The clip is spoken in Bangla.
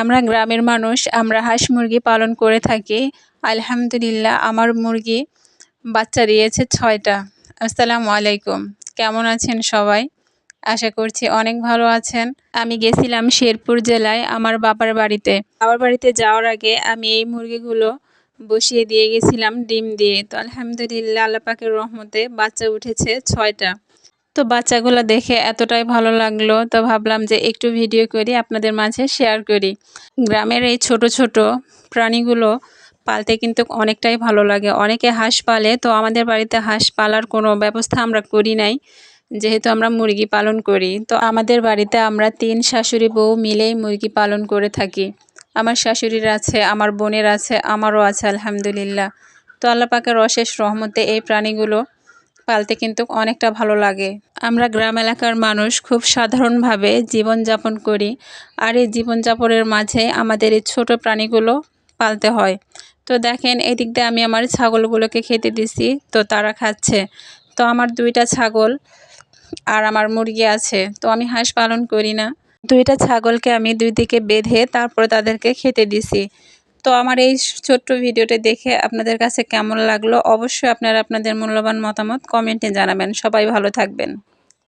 আমরা গ্রামের মানুষ, আমরা হাঁস মুরগি পালন করে থাকি। আলহামদুলিল্লাহ, আমার মুরগি বাচ্চা দিয়েছে ছয়টা। আসসালামু আলাইকুম। কেমন আছেন সবাই? আশা করছি অনেক ভালো আছেন। আমি গেছিলাম শেরপুর জেলায় আমার বাবার বাড়িতে। বাবার বাড়িতে যাওয়ার আগে আমি এই মুরগিগুলো বসিয়ে দিয়ে গেছিলাম, ডিম দিয়ে। তো আলহামদুলিল্লাহ আল্লাপাকের রহমতে বাচ্চা উঠেছে ছয়টা। তো বাচ্চাগুলো দেখে এতটাই ভালো লাগল। তো ভাবলাম যে একটু ভিডিও করি, আপনাদের মাঝে শেয়ার করি। গ্রামের এই ছোট ছোট প্রাণীগুলো পালতে কিন্তু অনেকটাই ভালো লাগে। অনেকে হাঁস পালে, তো আমাদের বাড়িতে হাঁস পালার কোনো ব্যবস্থা আমরা করি নাই। যেহেতু আমরা মুরগি পালন করি, তো আমাদের বাড়িতে আমরা তিন শাশুড়ি বউ মিলেই মুরগি পালন করে থাকি। আমার শাশুড়ির আছে, আমার বোনের আছে, আমারও আছে, আলহামদুলিল্লাহ। তো আল্লাহ পাকের অশেষ রহমতে এই প্রাণীগুলো পালতে কিন্তু অনেকটা ভালো লাগে। আমরা গ্রাম এলাকার মানুষ খুব সাধারণভাবে জীবনযাপন করি আর এই জীবনযাপনের মাঝে আমাদের এই ছোটো প্রাণীগুলো পালতে হয়। তো দেখেন, এদিক দিয়ে আমি আমার ছাগলগুলোকে খেতে দিছি, তো তারা খাচ্ছে। তো আমার দুইটা ছাগল আর আমার মুরগি আছে, তো আমি হাঁস পালন করি না। দুইটা ছাগলকে আমি দুই দিকে বেঁধে তারপরে তাদেরকে খেতে দিছি। তো আমার এই ছোট্ট ভিডিওটি দেখে আপনাদের কাছে কেমন লাগল? অবশ্যই আপনারা আপনাদের মূল্যবান মতামত কমেন্টে জানাবেন। সবাই ভালো থাকবেন।